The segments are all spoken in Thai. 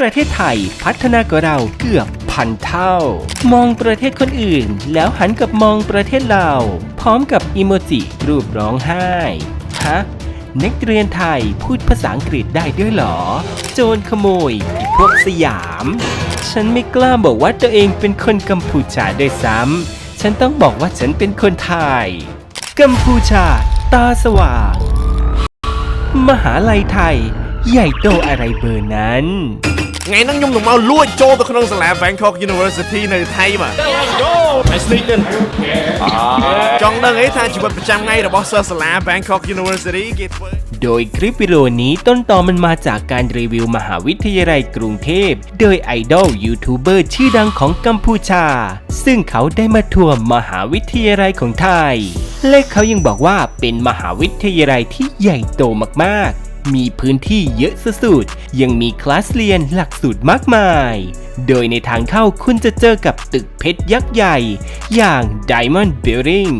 ประเทศไทยพัฒนากว่าเราเกือบพันเท่า มองประเทศคนอื่น แล้วหันกลับมองประเทศเราพร้อมกับอีโมจิรูปร้องไห้ฮะนักเรียนไทยพูดภาษาอังกฤษได้ด้วยหรอ โจรขโมยไอ้พวกสยาม ฉันไม่กล้าบอกว่าตัวเองเป็นคนกัมพูชาด้วยซ้ำ ฉันต้องบอกว่าฉันเป็นคนไทย กัมพูชา ตาสว่าง มหาลัยไทย ใหญ่โตอะไรเบอร์นั้น ngày nắng nhung đồng mau lua cho tôi không sẽ làm เวอร์ซิตี้ในไทยว่ này thay mà I sneak in trong đơn ấy thay chỉ bật trăm ngay là boss sẽ làm Bangkok University โดยคลิปวิดีโอนี้ต้นตอมันมาจากการรีวิวมหาวิทยาลัยกรุงเทพ โดยไอดอลยูทูบเบอร์ชื่อดังของกัมพูชา ซึ่งเขาได้มาทัวร์มหาวิทยาลัยของไทย และเขายังบอกว่าเป็นมหาวิทยาลัยที่ใหญ่โตมากๆ มีพื้นที่เยอะสุดๆ ยังมีคลาสเรียนหลักสูตรมากมาย โดยในทางเข้าคุณจะเจอกับตึกเพชรยักษ์ใหญ่ อย่าง Diamond Building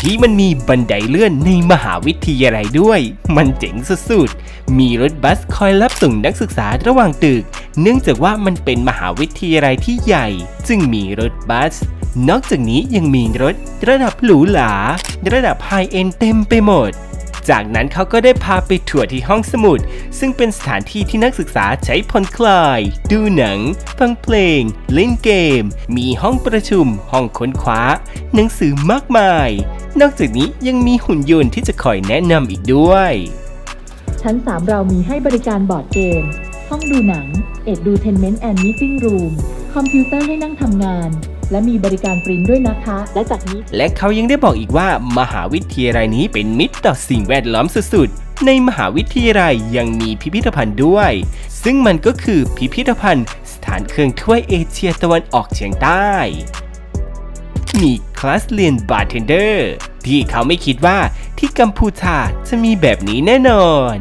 ที่มันมีบันไดเลื่อนในมหาวิทยาลัยด้วย มันเจ๋งสุดๆ มีรถบัสคอยรับส่งนักศึกษาระหว่างตึก เนื่องจากว่ามันเป็นมหาวิทยาลัยที่ใหญ่ จึงมีรถบัส นอกจากนี้ยังมีรถระดับหรูหราระดับไฮเอ็นเต็มไปหมด จากนั้นเขาก็ได้พาไปทัวร์ที่ห้องสมุด ซึ่งเป็นสถานที่ที่นักศึกษาใช้ผ่อนคลาย ดูหนัง ฟังเพลง เล่นเกม มีห้องประชุม ห้องค้นคว้า หนังสือมากมาย นอกจากนี้ยังมีหุ่นยนต์ที่จะคอยแนะนำอีกด้วย ชั้น 3 เรามีให้บริการบอร์ดเกม ห้องดูหนัง เอ็ดดูเทนเมนต์แอนด์มิ팅รูม คอมพิวเตอร์ให้นั่งทำงาน และมีบริการปริ้นด้วยนะคะ และจากนี้ และเขายังได้บอกอีกว่ามหาวิทยาลัยนี้เป็นมิตรต่อสิ่งแวดล้อมสุดๆ ในมหาวิทยาลัยยังมีพิพิธภัณฑ์ด้วย ซึ่งมันก็คือพิพิธภัณฑ์สถานเครื่องถ้วยเอเชียตะวันออกเฉียงใต้ มีคลาสเรียนบาร์เทนเดอร์ที่เขาไม่คิดว่าที่กัมพูชาจะมีแบบนี้แน่นอน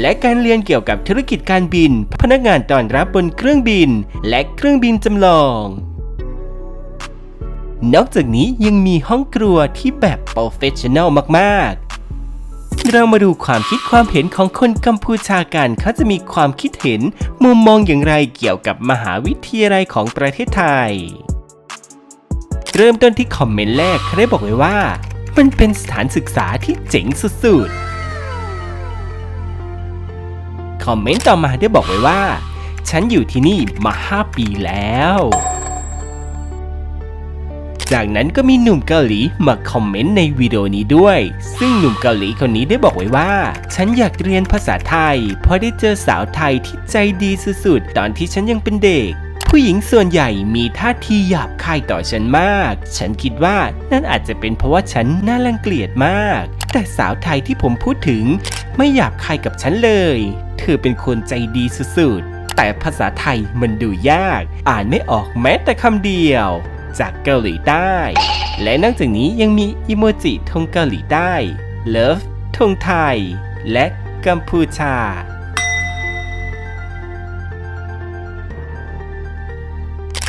และการเรียนเกี่ยวกับธุรกิจการบิน พนักงานต้อนรับบนเครื่องบิน และเครื่องบินจำลอง นอกจากนี้ยังมีห้องครัวที่แบบโปรเฟชชั่นอลมากๆ เรามาดูความคิดความเห็นของคนกัมพูชากันเขาจะมีความคิดเห็น มุมมองอย่างไรเกี่ยวกับมหาวิทยาลัยของประเทศไทย เริ่มต้นที่คอมเมนต์แรกเขาได้บอกไว้ว่า มันเป็นสถานศึกษาที่เจ๋งสุดๆ คอมเมนต์ต่อมาได้บอกไว้ว่า ฉันอยู่ที่นี่มา 5 ปีแล้ว จากนั้นก็มีหนุ่มเกาหลีมาคอมเมนต์ในวิดีโอนี้ด้วย ซึ่งหนุ่มเกาหลีคนนี้ได้บอกไว้ว่า ฉันอยากเรียนภาษาไทย เพราะได้เจอสาวไทยที่ใจดีสุดๆ ตอนที่ฉันยังเป็นเด็กผู้หญิงส่วนใหญ่มีท่าทีหยาบคายต่อฉันมาก ฉันคิดว่านั่นอาจจะเป็นเพราะว่าฉันน่ารังเกียจมาก แต่สาวไทยที่ผมพูดถึงไม่หยาบคายกับฉันเลย เธอเป็นคนใจดีสุดๆ แต่ภาษาไทยมันดูยาก อ่านไม่ออกแม้แต่คำเดียว จากเกาหลีใต้ และนอกจากนี้ยังมีอิโมจิธงเกาหลีใต้ Love ธงไทย และกัมพูชา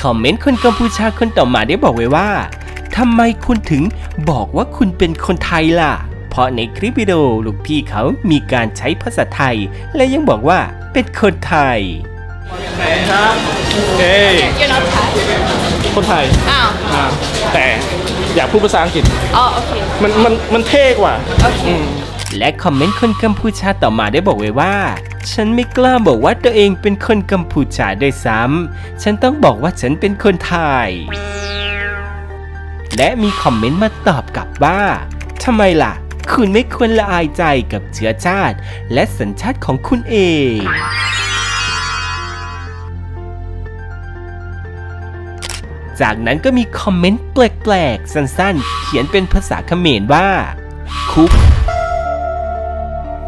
คอมเมนต์คนกัมพูชาคนต่อมาได้บอกไว้ว่าทำไมคุณถึงบอกว่าคุณเป็นคนไทยล่ะ ราะในคลิปวิดีโอลูกพี่เขามีการใช้ภาษาไทย และยังบอกว่าเป็นคนไทยเอ้ย You're not Thai คนไทยอ้าวอ่าแต่อยากพูดภาษาอังกฤษ อ๋อโอเค มันมันมันเท่กว่าโอเคและคอมเมนต์คนกัมพูชาต่อมาได้บอกไว้ว่า ฉันไม่กล้าบอกว่าตัวเองเป็นคนกัมพูชาด้วยซ้ำฉันต้องบอกว่าฉันเป็นคนไทย และมีคอมเมนต์มาตอบกลับว่าทำไมล่ะ คุณไม่ควรละอายใจกับเชื้อชาติ และสัญชาติของคุณเองจากนั้นก็มีคอมเมนต์แปลกๆ สั้นๆ เขียนเป็นภาษาเขมรว่า คุก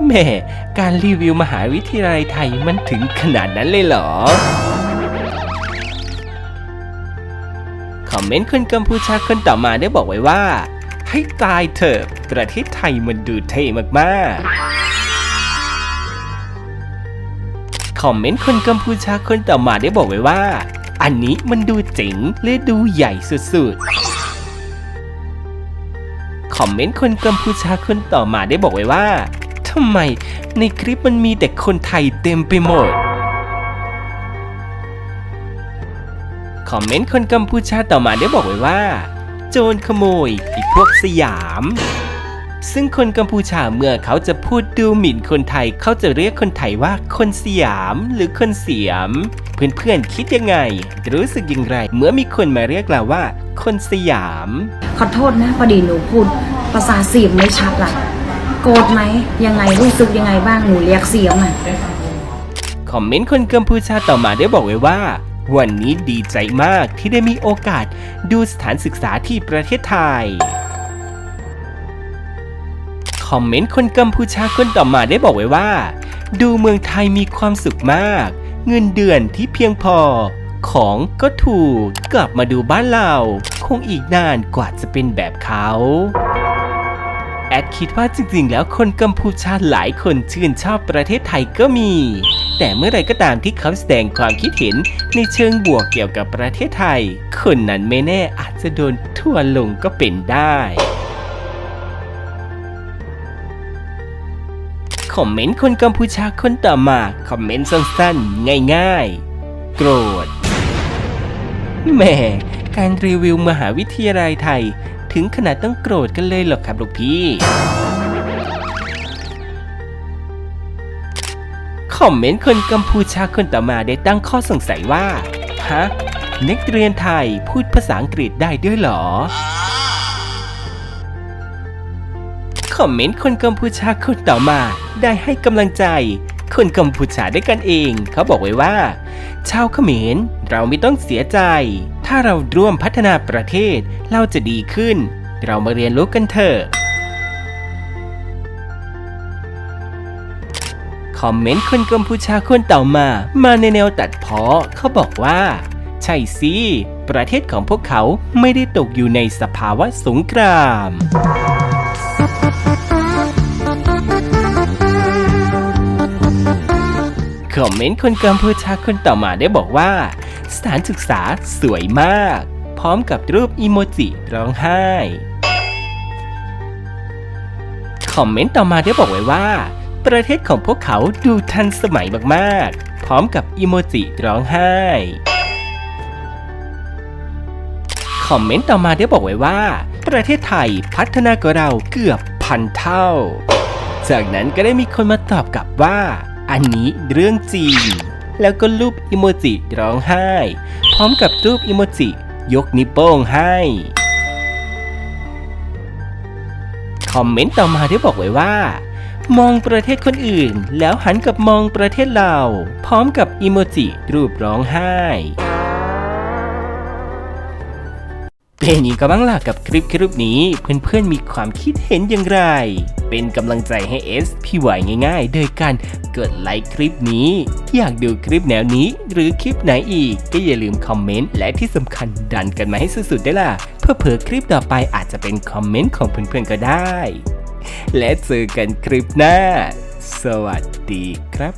แม่การรีวิวมหาวิทยาลัยไทยมันถึงขนาดนั้นเลยเหรอ คอมเมนต์คนกัมพูชาคนต่อมาได้บอกไว้ว่า ให้ตายเถอะ ประเทศไทยมันดูเท่มากๆ คอมเมนต์คนกัมพูชาคนต่อมาได้บอกไว้ว่า อันนี้มันดูเจ๋งและดูใหญ่สุดๆ คอมเมนต์คนกัมพูชาคนต่อมาได้บอกไว้ว่าทำไมในคลิปมันมีแต่คนไทยเต็มไปหมด คอมเมนต์คนกัมพูชาต่อมาได้บอกไว้ว่า โจรขโมยไอ้พวกสยาม ซึ่งคนกัมพูชาเมื่อเขาจะพูดดูหมิ่นคนไทยเขาจะเรียกคนไทยว่าคนสยามหรือคนเสียม เพื่อนๆคิดยังไง รู้สึกอย่างไร เมื่อมีคนมาเรียกเราว่า คนสยาม ขอโทษนะพอดีหนูพูดภาษาเสียมไม่ชัดล่ะ โกรธไหมยังไงรู้สึกยังไงบ้างหนูเรียกเสียมอะคอมเมนต์คนกัมพูชาต่อมาได้บอกไว้ว่า วันนี้ดีใจมากที่ได้มีโอกาสดูสถานศึกษาที่ประเทศไทย คอมเมนต์คนกัมพูชาคนต่อมาได้บอกไว้ว่า ดูเมืองไทยมีความสุขมาก เงินเดือนที่เพียงพอ ของก็ถูกกลับมาดูบ้านเรา คงอีกนานกว่าจะเป็นแบบเขาแอดคิดว่าจริงๆ แล้วคนกัมพูชาหลายคนชื่นชอบประเทศไทยก็มี แต่เมื่อไรก็ตามที่เขาแสดงความคิดเห็นในเชิงบวกเกี่ยวกับประเทศไทย คนนั้นไม่แน่อาจจะโดนทั่วลงก็เป็นได้คอมเมนต์คนกัมพูชาคนต่อมาคอมเมนต์สั้นๆ ง่ายๆ โกรธแหม่การรีวิวมหาวิทยาลัยไทย ถึงขนาดต้องโกรธกันเลยเหรอครับลูกพี่ คอมเมนต์คนกัมพูชาคนต่อมาได้ตั้งข้อสงสัยว่า ฮะ นักเรียนไทยพูดภาษาอังกฤษได้ด้วยหรอ คอมเมนต์คนกัมพูชาคนต่อมาได้ให้กำลังใจ คนกัมพูชาด้วยกันเอง เขาบอกไว้ว่า ชาวเขมรเราไม่ต้องเสียใจ ถ้าเราร่วมพัฒนาประเทศเราจะดีขึ้น เรามาเรียนรู้กันเถอะ คอมเมนต์คนกัมพูชาคนต่อมา มาในแนวตัดเพ้อเขาบอกว่า ใช่สิประเทศของพวกเขาไม่ได้ตกอยู่ในสภาวะสงครามคอมเมนต์คนกัมพูชาคนต่อมาได้บอกว่า สถานศึกษาสวยมาก พร้อมกับรูปอีโมจิร้องไห้คอมเมนต์ต่อมาได้บอกไว้ว่า ประเทศของพวกเขาดูทันสมัยมากๆ พร้อมกับอีโมจิร้องไห้ คอมเมนต์ต่อมาได้บอกไว้ว่า ประเทศไทยพัฒนากว่าเราเกือบพันเท่า จากนั้นก็ได้มีคนมาตอบกลับว่า อันนี้เรื่องจริง แล้วก็รูปอิโมจิร้องไห้ พร้อมกับรูปอิโมจิยกนิ้วโป้งให้คอมเมนต์ต่อมาได้บอกไว้ว่า มองประเทศคนอื่น แล้วหันกลับมองประเทศเรา พร้อมกับอิโมจิรูปร้องไห้เป็นยังไงบ้างล่ะกับคลิปคลิปนี้เพื่อนๆมีความคิดเห็นอย่างไร เป็นกำลังใจให้เอสพี่ไหวง่ายๆ โดยการกดไลค์คลิปนี้ อยากดูคลิปแนวนี้หรือคลิปไหนอีก ก็อย่าลืมคอมเมนต์และที่สำคัญดันกันมาให้สุดๆได้ล่ะ เพื่อเผื่อคลิปต่อไปอาจจะเป็นคอมเมนต์ของเพื่อนๆก็ได้ และเจอกันคลิปหน้า สวัสดีครับ